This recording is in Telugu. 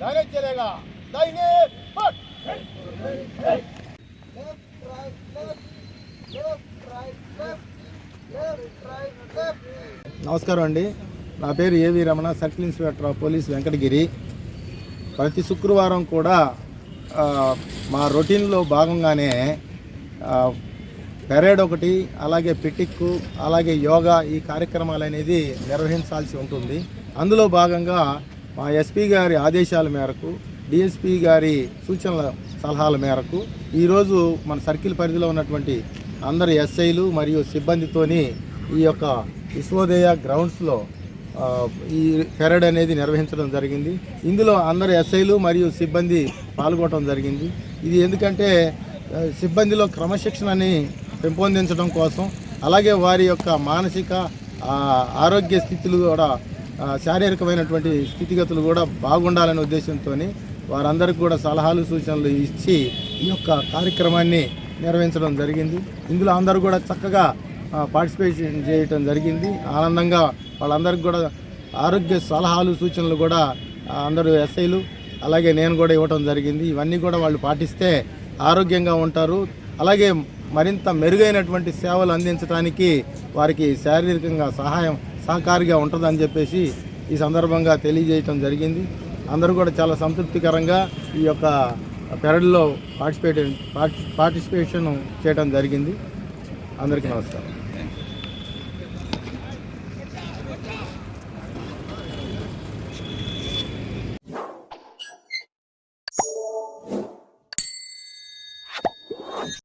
डायने चलेगा दाहिने but left right left left right left left right left నమస్కారం అండి. నా పేరు A V Ramana circle inspector of police Venkatagiri. ప్రతి శుక్రవారం కూడా మా రొటీన్లో భాగంగానే పెరేడ్ ఒకటి అలాగే పిటిక్ అలాగే యోగా ఈ కార్యక్రమాలు అనేది నిర్వహించాల్సి ఉంటుంది. అందులో భాగంగా మా ఎస్పీ గారి ఆదేశాల మేరకు డిఎస్పీ గారి సూచనల సలహాల మేరకు ఈరోజు మన సర్కిల్ పరిధిలో ఉన్నటువంటి అందరు ఎస్ఐలు మరియు సిబ్బందితోని ఈ యొక్క విశ్వోదయ గ్రౌండ్స్లో ఈ పెరడ్ అనేది నిర్వహించడం జరిగింది. ఇందులో అందరు ఎస్ఐలు మరియు సిబ్బంది పాల్గొనడం జరిగింది. ఇది ఎందుకంటే సిబ్బందిలో క్రమశిక్షణని పెంపొందించడం కోసం అలాగే వారి యొక్క మానసిక ఆరోగ్య స్థితులు కూడా శారీరకమైనటువంటి స్థితిగతులు కూడా బాగుండాలనే ఉద్దేశంతో వారందరికీ కూడా సలహాలు సూచనలు ఇచ్చి ఈ యొక్క కార్యక్రమాన్ని నిర్వహించడం జరిగింది. ఇందులో అందరూ కూడా చక్కగా పార్టిసిపేషన్ చేయటం జరిగింది. ఆనందంగా వాళ్ళందరికీ కూడా ఆరోగ్య సలహాలు సూచనలు కూడా అందరూ ఎస్ఐలు అలాగే నేను కూడా ఇవ్వటం జరిగింది. ఇవన్నీ కూడా వాళ్ళు పాటిస్తే ఆరోగ్యంగా ఉంటారు. అలాగే మరింత మెరుగైనటువంటి సేవలు అందించడానికి వారికి శారీరకంగా సహాయం సహకారిగా ఉంటుందని చెప్పేసి ఈ సందర్భంగా తెలియజేయటం జరిగింది. అందరూ కూడా చాలా సంతృప్తికరంగా ఈ యొక్క పెరడ్లో పార్టిసిపేట్ పార్టిసిపేషన్ చేయడం జరిగింది. అందరికీ నమస్కారం.